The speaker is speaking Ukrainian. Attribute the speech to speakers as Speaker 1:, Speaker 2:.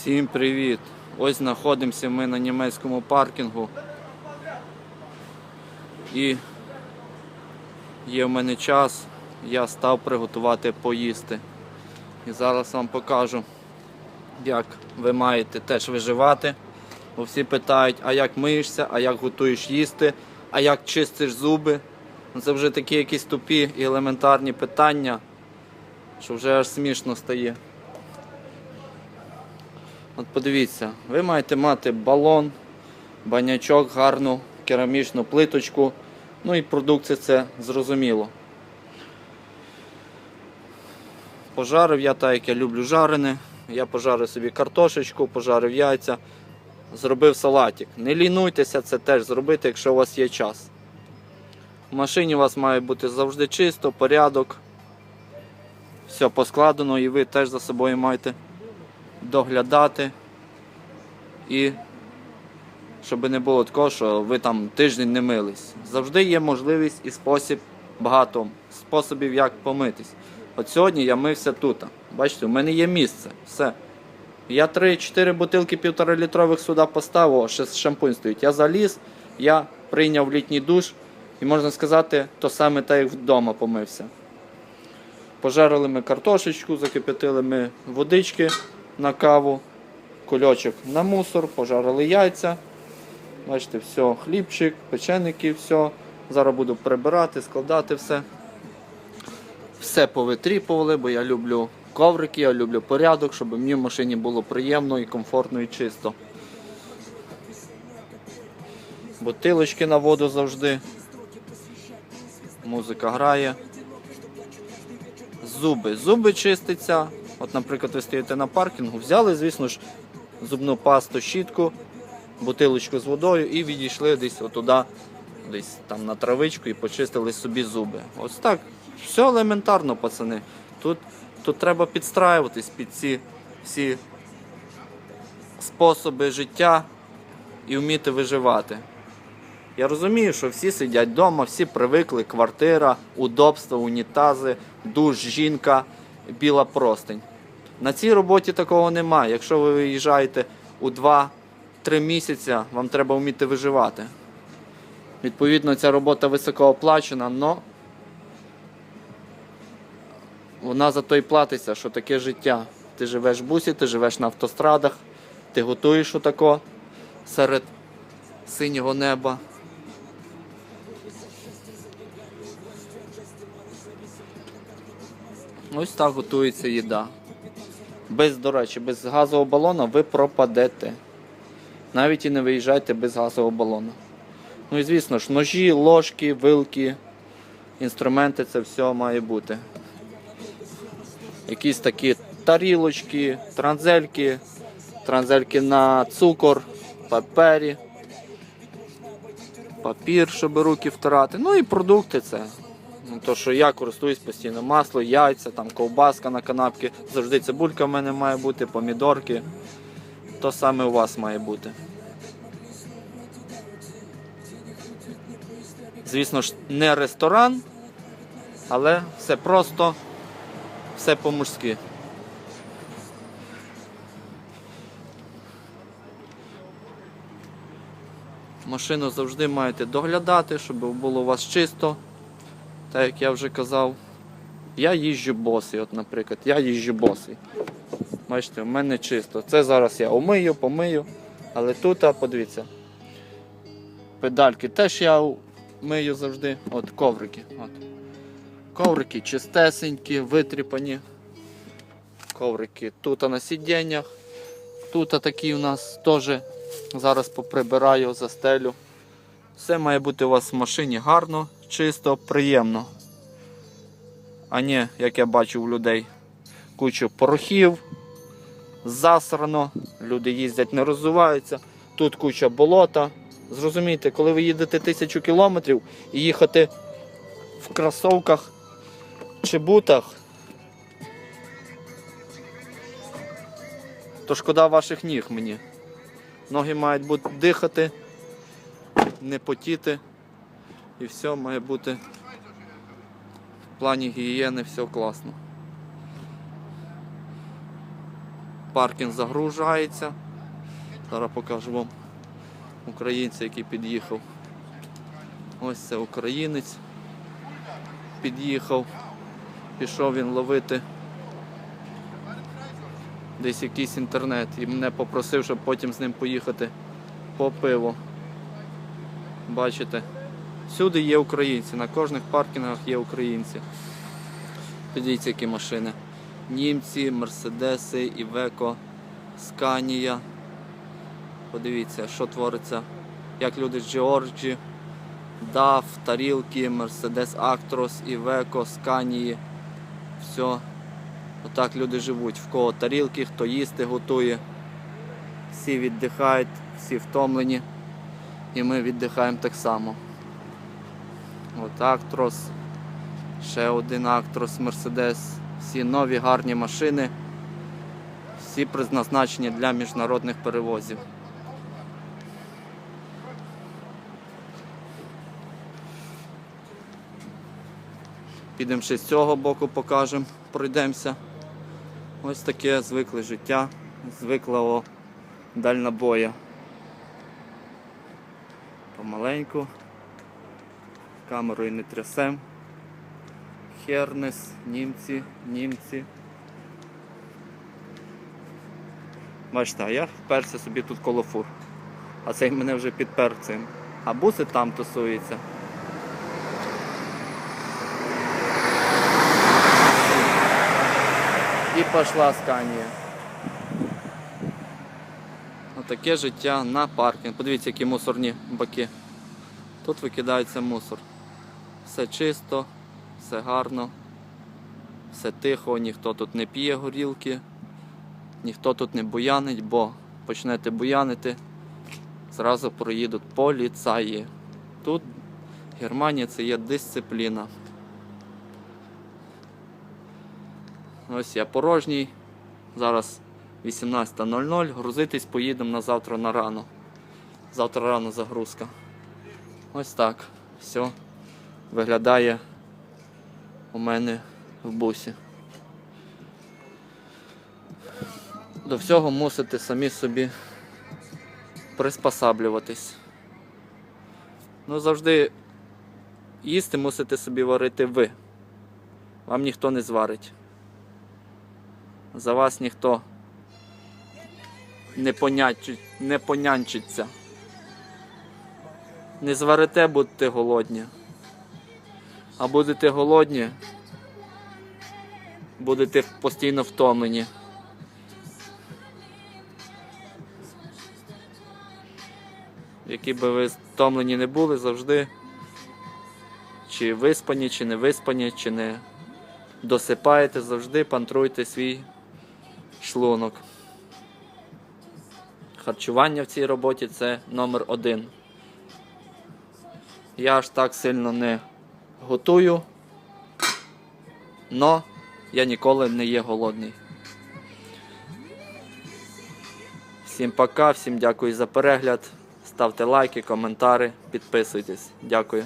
Speaker 1: Всім привіт! Ось знаходимося ми на німецькому паркінгу. І є в мене час, я став приготувати поїсти. І зараз вам покажу, як ви маєте теж виживати. Бо всі питають, а як миєшся, а як готуєш їсти, а як чистиш зуби. Ну, Це вже такі якісь тупі і елементарні питання, що вже аж смішно стає. От подивіться, ви маєте мати балон, банячок, гарну керамічну плиточку. Ну і продукція це зрозуміло. Пожарив я так, як я люблю жарене. Я пожарив собі картошечку, пожарив яйця, зробив салатик. Не лінуйтеся це теж зробити, якщо у вас є час. В машині у вас має бути завжди чисто, порядок. Все поскладено і ви теж за собою маєте доглядати. І щоб не було такого, що ви там тиждень не мились. Завжди є можливість і спосіб, багато способів, як помитись. От сьогодні я мився тут. Бачите, у мене є місце. Все. Я 3-4 бутилки півтора літрових сюди поставив, о, ще шампунь стоїть. Я заліз, я прийняв літній душ і можна сказати, то саме так як вдома помився. Пожарили ми картошечку, закипятили ми водички на каву, кульочок на мусор, пожарили яйця. Бачите, все, хлібчик, печеники, все. Зараз буду прибирати, складати все. Все повитріпували, бо я люблю коврики, я люблю порядок, щоб мені в машині було приємно і комфортно і чисто. Бутилочки на воду завжди. Музика грає. Зуби. Зуби чиститься. От, наприклад, ви стоїте на паркінгу, взяли, звісно ж, зубну пасту, щітку, бутилочку з водою і відійшли десь отуди, десь там на травичку і почистили собі зуби. Ось так. Все елементарно, пацани. Тут, тут треба підстраюватись під ці всі способи життя і вміти виживати. Я розумію, що всі сидять вдома, всі привикли, квартира, удобство, унітази, душ, жінка, біла простень. На цій роботі такого немає. Якщо ви виїжджаєте у 2-3 місяці, вам треба вміти виживати. Відповідно, ця робота високооплачена, але вона за то й платиться, що таке життя. Ти живеш в бусі, ти живеш на автострадах, ти готуєш отако серед синього неба. Ось так готується їда. Без, до речі, без газового балона ви пропадете. Навіть і не виїжджайте без газового балона. Ну і звісно ж, ножі, ложки, вилки, інструменти це все має бути. Якісь такі тарілочки, транзельки, транзельки на цукор, папері, папір, щоб руки втирати. Ну і продукти це. Ну, то, що я користуюсь постійно масло, яйця, там ковбаска на канапки, завжди цибулька в мене має бути, помідорки. То саме у вас має бути. Звісно ж, не ресторан, але все просто, все по-мужськи. Машину завжди маєте доглядати, щоб було у вас чисто. Так як я вже казав, я їжджу босий, от, наприклад, я їжджу босий. Бачите, в мене чисто. Це зараз я омию, помию, але тут, а, подивіться, педальки теж я мию завжди. От коврики. От. Коврики чистесенькі, витріпані. Коврики тут на сидіннях. Тут такі у нас теж зараз поприбираю, застелю. Все має бути у вас в машині гарно, чисто, приємно. А не, як я бачу у людей, кучу порохів, засрано, люди їздять, не розвиваються, тут куча болота. Зрозумійте, коли ви їдете тисячу кілометрів і їхати в кросовках чи бутах, то шкода ваших ніг мені. Ноги мають бути дихати, не потіти. І все має бути в плані гігієни все класно. паркінг загружається. Зараз покажу вам українця, який під'їхав. Ось це українець під'їхав. Пішов він ловити десь якийсь інтернет і мене попросив, щоб потім з ним поїхати по пиво. Бачите, всюди є українці, на кожних паркінгах є українці. Подивіться, які машини. Німці, Мерседеси, Івеко, Сканія. Подивіться, що твориться. Як люди з Джорджі, DAF, тарілки, Мерседес Актрос, Івеко, Сканії. Все. Отак люди живуть. В кого тарілки, хто їсти готує. Всі віддихають, всі втомлені. І ми віддихаємо так само. От Актрос, ще один Актрос, Мерседес. Всі нові гарні машини. Всі призначені для міжнародних перевозів. Підемо ще з цього боку покажемо, пройдемося. Ось таке звикле життя, звиклого дальнобоя. Помаленьку. Камерою не трясем. Хернес, німці, німці. Бачите, а я вперся собі тут коло фур. А цей мене вже підпер цим. А буси там тусуються. І пішла сканія. Отаке життя на паркінг. Подивіться, які мусорні баки. Тут викидається мусор. Все чисто, все гарно, все тихо, ніхто тут не п'є горілки, ніхто тут не буянить, бо почнете буянити, зразу проїдуть поліцаї. Тут Германія це є дисципліна. Ось я порожній. Зараз 18.00. Грузитись поїдемо на завтра на рано. Завтра рано загрузка. Ось так. Все виглядає у мене в бусі. До всього мусите самі собі приспосаблюватись. Ну, завжди їсти мусите собі варити ви. Вам ніхто не зварить. За вас ніхто не, понячить, не понянчиться. Не зварите, будете голодні. А будете голодні, будете постійно втомлені. Які би ви втомлені не були, завжди чи виспані, чи не виспані, чи не досипаєте, завжди пантруйте свій шлунок. Харчування в цій роботі це номер один. Я аж так сильно не готую, но я ніколи не є голодний. Всім пока, всім дякую за перегляд. Ставте лайки, коментари, підписуйтесь. Дякую.